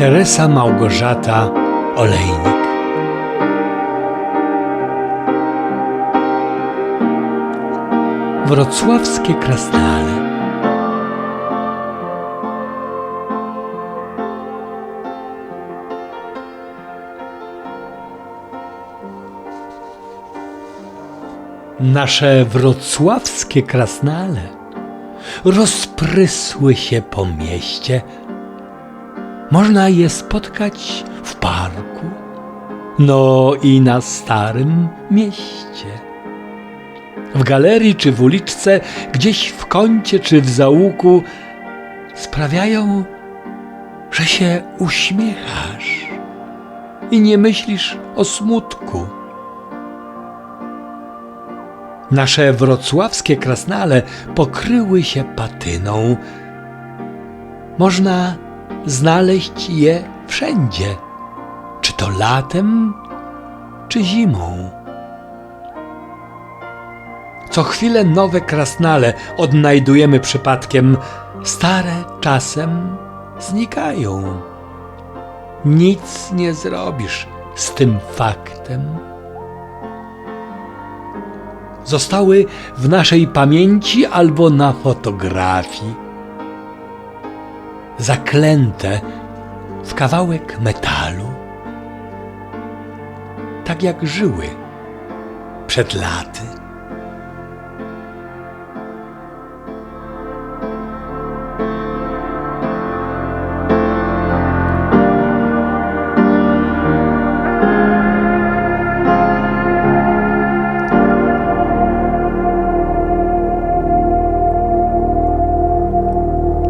Teresa Małgorzata Olejnik. Wrocławskie krasnale. Nasze wrocławskie krasnale rozprysły się po mieście. Można je spotkać w parku, no i na starym mieście. W galerii czy w uliczce, gdzieś w kącie czy w zaułku sprawiają, że się uśmiechasz i nie myślisz o smutku. Nasze wrocławskie krasnale pokryły się patyną. Można znaleźć je wszędzie, czy to latem, czy zimą. Co chwilę nowe krasnale odnajdujemy przypadkiem, stare czasem znikają. Nic nie zrobisz z tym faktem zostały w naszej pamięci albo na fotografii. Zaklęte w kawałek metalu, tak jak żyły przed laty.